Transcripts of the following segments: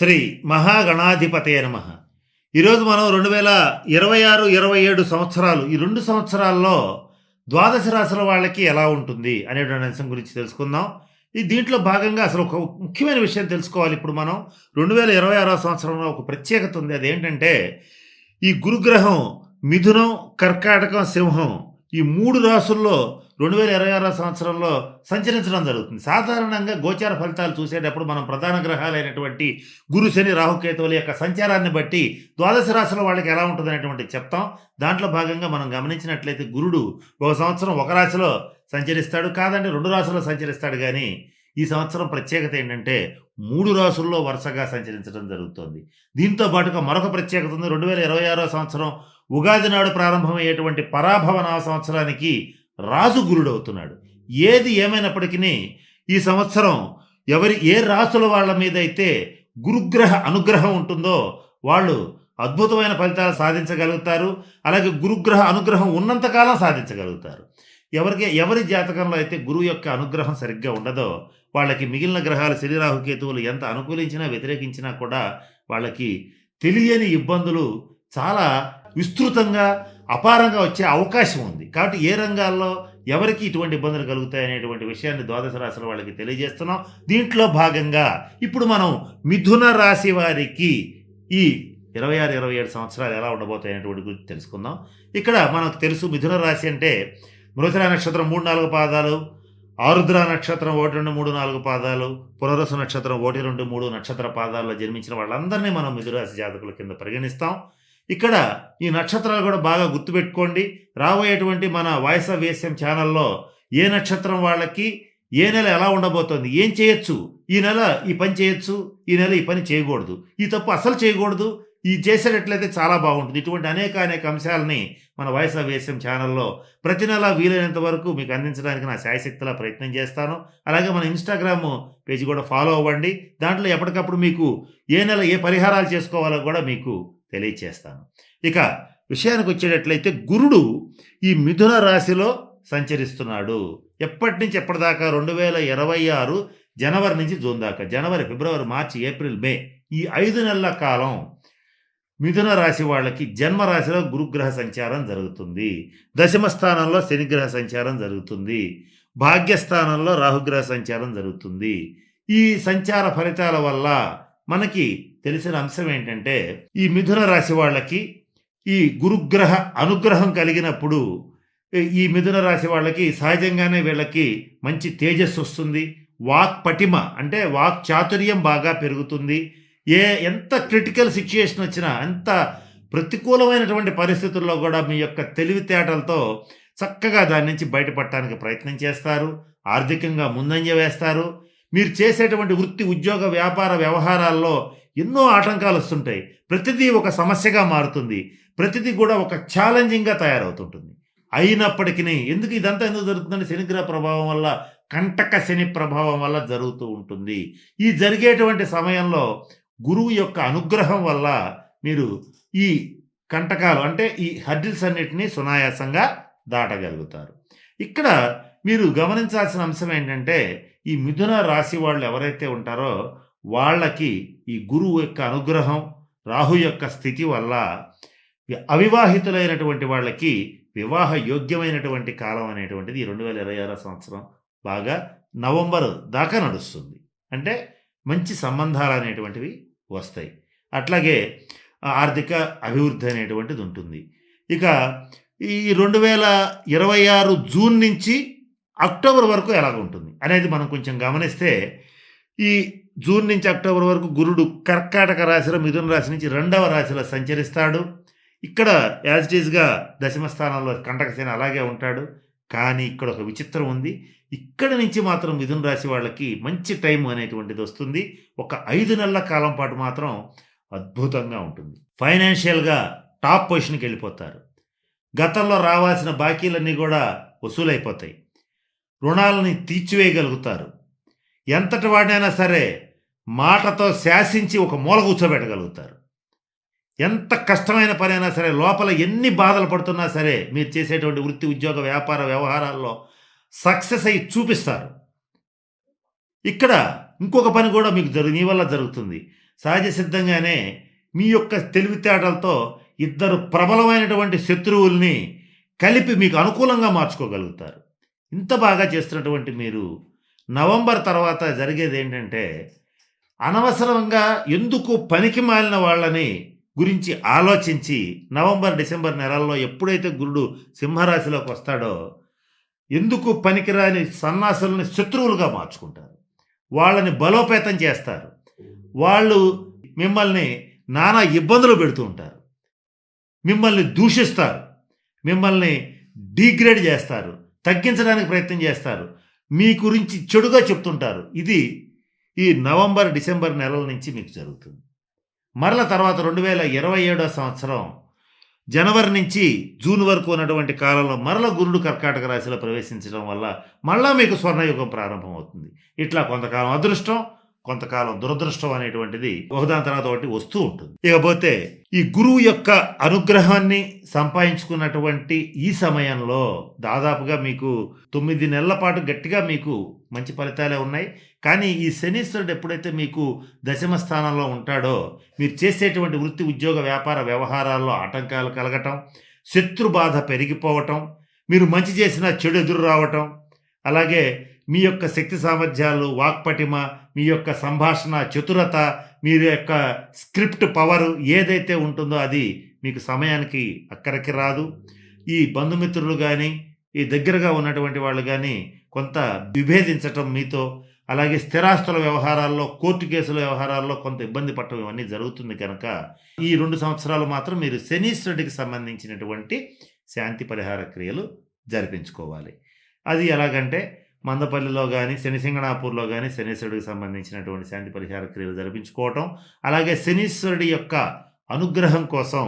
శ్రీ మహాగణాధిపతయ నమ. ఈరోజు మనం రెండు వేల ఇరవై ఆరు ఇరవై ఏడు సంవత్సరాలు ఈ రెండు సంవత్సరాల్లో ద్వాదశ రాశుల వాళ్ళకి ఎలా ఉంటుంది అనేటువంటి అంశం గురించి తెలుసుకుందాం. ఈ దీంట్లో భాగంగా అసలు ఒక ముఖ్యమైన విషయం తెలుసుకోవాలి ఇప్పుడు మనం. రెండు వేల ఇరవై ఆరో సంవత్సరంలో ఒక ప్రత్యేకత ఉంది. అదేంటంటే ఈ గురుగ్రహం మిథునం కర్కాటకం సింహం ఈ మూడు రాసుల్లో రెండు వేల ఇరవై ఆరో సంవత్సరంలో సంచరించడం జరుగుతుంది. సాధారణంగా గోచార ఫలితాలు చూసేటప్పుడు మనం ప్రధాన గ్రహాలైనటువంటి గురు శని రాహుకేతువుల యొక్క సంచారాన్ని బట్టి ద్వాదశ రాశుల వాళ్ళకి ఎలా ఉంటుంది అనేటువంటి చెప్తాం. దాంట్లో భాగంగా మనం గమనించినట్లయితే గురుడు ఒక సంవత్సరం ఒక రాశిలో సంచరిస్తాడు. కాదంటే రెండు రాశుల్లో సంచరిస్తాడు కానీ ఈ సంవత్సరం ప్రత్యేకత ఏంటంటే మూడు రాసుల్లో వరుసగా సంచరించడం జరుగుతోంది. దీంతో పాటుగా మరొక ప్రత్యేకత ఉంది. రెండు వేల ఇరవై ఆరో సంవత్సరం ఉగాది నాడు ప్రారంభమయ్యేటువంటి పరాభవ నవ సంవత్సరానికి రాజు గురుడు అవుతున్నాడు ఏది ఏమైనప్పటికీ ఈ సంవత్సరం ఎవరి ఏ రాసుల వాళ్ళ మీద అయితే గురుగ్రహ అనుగ్రహం ఉంటుందో వాళ్ళు అద్భుతమైన ఫలితాలు సాధించగలుగుతారు. అలాగే గురుగ్రహ అనుగ్రహం ఉన్నంతకాలం సాధించగలుగుతారు. ఎవరికి ఎవరి జాతకంలో అయితే గురువు యొక్క అనుగ్రహం సరిగ్గా ఉండదో వాళ్ళకి మిగిలిన గ్రహాలు శరీరాహుకేతువులు ఎంత అనుకూలించినా వ్యతిరేకించినా కూడా వాళ్ళకి తెలియని ఇబ్బందులు చాలా విస్తృతంగా అపారంగా వచ్చే అవకాశం ఉంది. కాబట్టి ఏ రంగాల్లో ఎవరికి ఇటువంటి ఇబ్బందులు కలుగుతాయి అనేటువంటి విషయాన్ని ద్వాదశ రాశుల వాళ్ళకి తెలియజేస్తున్నాం. దీంట్లో భాగంగా ఇప్పుడు మనం మిథున రాశి వారికి ఈ ఇరవై ఆరు ఇరవై ఏడు సంవత్సరాలు ఎలా ఉండబోతాయి అనేటువంటి గురించి తెలుసుకుందాం. ఇక్కడ మనకు తెలుసు మిథున రాశి అంటే మృతరా నక్షత్రం మూడు నాలుగు పాదాలు ఆరుద్ర నక్షత్రం ఒకటి రెండు మూడు నాలుగు పాదాలు పునరసు నక్షత్రం ఒకటి రెండు మూడు నక్షత్ర పాదాల్లో జన్మించిన వాళ్ళందరినీ మనం మిథురాశి జాతకుల కింద పరిగణిస్తాం. ఇక్కడ ఈ నక్షత్రాలు కూడా బాగా గుర్తుపెట్టుకోండి. రాబోయేటువంటి మన వాయిస్ ఆఫ్ వేస్యం ఛానల్లో ఏ నక్షత్రం వాళ్ళకి ఏ నెల ఎలా ఉండబోతోంది ఏం చేయొచ్చు ఈ నెల ఈ పని చేయొచ్చు ఈ నెల ఈ పని చేయకూడదు. ఈ తప్పు అసలు చేయకూడదు. ఈ చేసేటట్లయితే చాలా బాగుంటుంది. ఇటువంటి అనేక అనేక అంశాలని మన వాయిస్ ఆఫ్ ఛానల్లో ప్రతి నెల వీలైనంత వరకు మీకు అందించడానికి నా శాయశక్తిలా ప్రయత్నం చేస్తాను. అలాగే మన ఇన్స్టాగ్రామ్ పేజీ కూడా ఫాలో అవ్వండి. దాంట్లో ఎప్పటికప్పుడు మీకు ఏ నెల ఏ పరిహారాలు చేసుకోవాలో కూడా మీకు తెలియచేస్తాను. ఇక విషయానికి వచ్చేటట్లయితే గురుడు ఈ మిథున రాశిలో సంచరిస్తున్నాడు. ఎప్పటి నుంచి ఎప్పటిదాకా? రెండు వేల ఇరవై ఆరు జనవరి నుంచి జూన్ దాకా. జనవరి ఫిబ్రవరి మార్చి ఏప్రిల్ మే ఈ ఐదు నెలల కాలం. మిథున రాశి వాళ్ళకి జన్మరాశిలో గురుగ్రహ సంచారం జరుగుతుంది. దశమ స్థానంలో శనిగ్రహ సంచారం జరుగుతుంది. భాగ్యస్థానంలో రాహుగ్రహ సంచారం జరుగుతుంది. ఈ సంచార ఫలితాల వల్ల మనకి తెలిసిన అంశం ఏంటంటే ఈ మిథున రాశి వాళ్ళకి ఈ గురుగ్రహ అనుగ్రహం కలిగినప్పుడు ఈ మిథున రాశి వాళ్ళకి సహజంగానే వీళ్ళకి మంచి తేజస్సు వస్తుంది. వాక్ పటిమ అంటే వాక్ చాతుర్యం బాగా పెరుగుతుంది. ఏ ఎంత క్రిటికల్ సిచ్యుయేషన్ వచ్చినా ఎంత ప్రతికూలమైనటువంటి పరిస్థితుల్లో కూడా మీ యొక్క తెలివితేటలతో చక్కగా దాని నుంచి బయటపడటానికి ప్రయత్నం చేస్తారు ఆర్థికంగా ముందంజ వేస్తారు. మీరు చేసేటువంటి వృత్తి ఉద్యోగ వ్యాపార వ్యవహారాల్లో ఎన్నో ఆటంకాలు వస్తుంటాయి. ప్రతిదీ ఒక సమస్యగా మారుతుంది. ప్రతిదీ కూడా ఒక ఛాలెంజింగ్గా తయారవుతుంటుంది. అయినప్పటికీ ఎందుకు ఇదంతా ఎందుకు జరుగుతుందంటే శనిగ్రహ ప్రభావం వల్ల కంటక శని ప్రభావం వల్ల జరుగుతూ ఉంటుంది. ఈ జరిగేటువంటి సమయంలో గురువు యొక్క అనుగ్రహం వల్ల మీరు ఈ కంటకాలు అంటే ఈ హర్డిల్స్ అన్నిటినీ సునాయాసంగా దాటగలుగుతారు. ఇక్కడ మీరు గమనించాల్సిన అంశం ఏంటంటే ఈ మిథున రాశి వాళ్ళు ఎవరైతే ఉంటారో వాళ్ళకి ఈ గురువు యొక్క అనుగ్రహం రాహు యొక్క స్థితి వల్ల అవివాహితులైనటువంటి వాళ్ళకి వివాహ యోగ్యమైనటువంటి కాలం అనేటువంటిది ఈ రెండు వేల ఇరవై ఆరో సంవత్సరం బాగా నవంబర్ దాకా నడుస్తుంది. అంటే మంచి సంబంధాలు అనేటువంటివి వస్తాయి. అట్లాగే ఆర్థిక అభివృద్ధి అనేటువంటిది ఉంటుంది. ఇక ఈ రెండు వేల ఇరవై ఆరు జూన్ నుంచి అక్టోబర్ వరకు ఎలాగ ఉంటుంది అనేది మనం కొంచెం గమనిస్తే ఈ జూన్ నుంచి అక్టోబర్ వరకు గురుడు కర్కాటక రాశిలో మిథున రాశి నుంచి రెండవ రాశిలో సంచరిస్తాడు. ఇక్కడ యాజ్ ఇట్ ఈజ్గా దశమ స్థానంలో కంటకసేన అలాగే ఉంటాడు. కానీ ఇక్కడ ఒక విచిత్రం ఉంది. ఇక్కడ నుంచి మాత్రం మిథున రాశి వాళ్ళకి మంచి టైం అనేటువంటిది వస్తుంది. ఒక ఐదు నెలల కాలం పాటు మాత్రం అద్భుతంగా ఉంటుంది. ఫైనాన్షియల్గా టాప్ పొజిషన్కి వెళ్ళిపోతారు. గతంలో రావాల్సిన బాకీలన్నీ కూడా వసూలైపోతాయి. రుణాలని తీర్చివేయగలుగుతారు. ఎంతటి వాడినైనా సరే మాటతో శాసించి ఒక మూల కూర్చోబెట్టగలుగుతారు. ఎంత కష్టమైన పనైనా సరే లోపల ఎన్ని బాధలు పడుతున్నా సరే మీరు చేసేటువంటి వృత్తి ఉద్యోగ వ్యాపార వ్యవహారాల్లో సక్సెస్ అయ్యి చూపిస్తారు. ఇక్కడ ఇంకొక పని కూడా మీకు జరుగు నీ వల్ల జరుగుతుంది. సహజ సిద్ధంగానే మీ యొక్క తెలివితేటలతో ఇద్దరు ప్రబలమైనటువంటి శత్రువుల్ని కలిపి మీకు అనుకూలంగా మార్చుకోగలుగుతారు. ఇంత బాగా చేస్తున్నటువంటి మీరు నవంబర్ తర్వాత జరిగేది ఏంటంటే అనవసరంగా ఎందుకు పనికి మాలిన వాళ్ళని గురించి ఆలోచించి నవంబర్ డిసెంబర్ నెలల్లో ఎప్పుడైతే గురుడు సింహరాశిలోకి వస్తాడో ఎందుకు పనికిరాని సన్నాసులని శత్రువులుగా మార్చుకుంటారు? వాళ్ళని బలోపేతం చేస్తారు. వాళ్ళు మిమ్మల్ని నానా ఇబ్బందులు పెడుతూ ఉంటారు. మిమ్మల్ని దూషిస్తారు. మిమ్మల్ని డీగ్రేడ్ చేస్తారు. తగ్గించడానికి ప్రయత్నం చేస్తారు. మీ గురించి చెడుగా చెప్తుంటారు. ఇది ఈ నవంబర్ డిసెంబర్ నెలల నుంచి మీకు జరుగుతుంది. మరల తర్వాత రెండు వేల ఇరవై ఏడో సంవత్సరం జనవరి నుంచి జూన్ వరకు ఉన్నటువంటి కాలంలో మరల గురుడు కర్కాటక రాశిలో ప్రవేశించడం వల్ల మళ్ళా మీకు స్వర్ణయుగం ప్రారంభమవుతుంది. ఇట్లా కొంతకాలం అదృష్టం కొంతకాలం దురదృష్టం అనేటువంటిది ఒకదాని తర్వాత ఒకటి వస్తూ ఉంటుంది. ఇకపోతే ఈ గురువు యొక్క అనుగ్రహాన్ని సంపాదించుకున్నటువంటి ఈ సమయంలో దాదాపుగా మీకు తొమ్మిది నెలల పాటు గట్టిగా మీకు మంచి ఫలితాలే ఉన్నాయి. కానీ ఈ శనీశ్వరుడు ఎప్పుడైతే మీకు దశమ స్థానంలో ఉంటాడో మీరు చేసేటువంటి వృత్తి ఉద్యోగ వ్యాపార వ్యవహారాల్లో ఆటంకాలు కలగటం శత్రు బాధ పెరిగిపోవటం మీరు మంచి చేసిన చెడు ఎదురు రావటం అలాగే మీ యొక్క శక్తి సామర్థ్యాలు వాక్పటిమ మీ యొక్క సంభాషణ చతురత మీ యొక్క స్క్రిప్ట్ పవర్ ఏదైతే ఉంటుందో అది మీకు సమయానికి అక్కడికి రాదు. ఈ బంధుమిత్రులు కానీ ఈ దగ్గరగా ఉన్నటువంటి వాళ్ళు కానీ కొంత విభేదించటం మీతో అలాగే స్థిరాస్తుల వ్యవహారాల్లో కోర్టు కేసుల వ్యవహారాల్లో కొంత ఇబ్బంది పడటం ఇవన్నీ జరుగుతుంది కనుక ఈ రెండు సంవత్సరాలు మాత్రం మీరు శనీశ్వరుడికి సంబంధించినటువంటి శాంతి పరిహార క్రియలు జరిపించుకోవాలి. అది ఎలాగంటే మందపల్లిలో కానీ శనిసింగణాపూర్లో కానీ శనీశ్వరుడికి సంబంధించినటువంటి శాంతి పరిహార క్రియలు జరిపించుకోవటం అలాగే శనీశ్వరుడి యొక్క అనుగ్రహం కోసం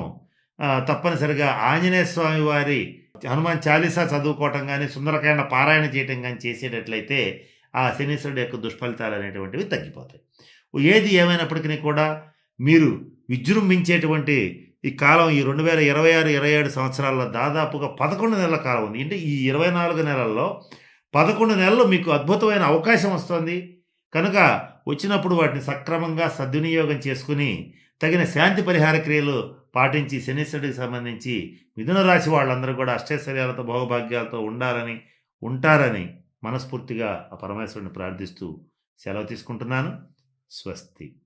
తప్పనిసరిగా ఆంజనేయ స్వామి వారి హనుమాన్ చాలీసా చదువుకోవటం కానీ సుందరకాండ పారాయణ చేయటం కానీ చేసేటట్లయితే ఆ శనీశ్వరుడి యొక్క దుష్ఫలితాలు అనేటువంటివి తగ్గిపోతాయి. ఏది ఏమైనప్పటికీ కూడా మీరు విజృంభించేటువంటి ఈ కాలం ఈ రెండు వేల ఇరవై ఆరు ఇరవై ఏడు సంవత్సరాల్లో దాదాపుగా పదకొండు నెలల కాలం ఉంది. అంటే ఈ ఇరవై నాలుగు నెలల్లో పదకొండు నెలలు మీకు అద్భుతమైన అవకాశం వస్తుంది. కనుక వచ్చినప్పుడు వాటిని సక్రమంగా సద్వినియోగం చేసుకుని తగిన శాంతి పరిహార క్రియలు పాటించి శనిశ్వరుడికి సంబంధించి మిథున రాశి వాళ్ళందరూ కూడా అష్టైశ్వర్యాలతో భోగభాగ్యాలతో ఉండాలని ఉంటారని మనస్ఫూర్తిగా ఆ పరమేశ్వరుని ప్రార్థిస్తూ సెలవు తీసుకుంటున్నాను. స్వస్తి.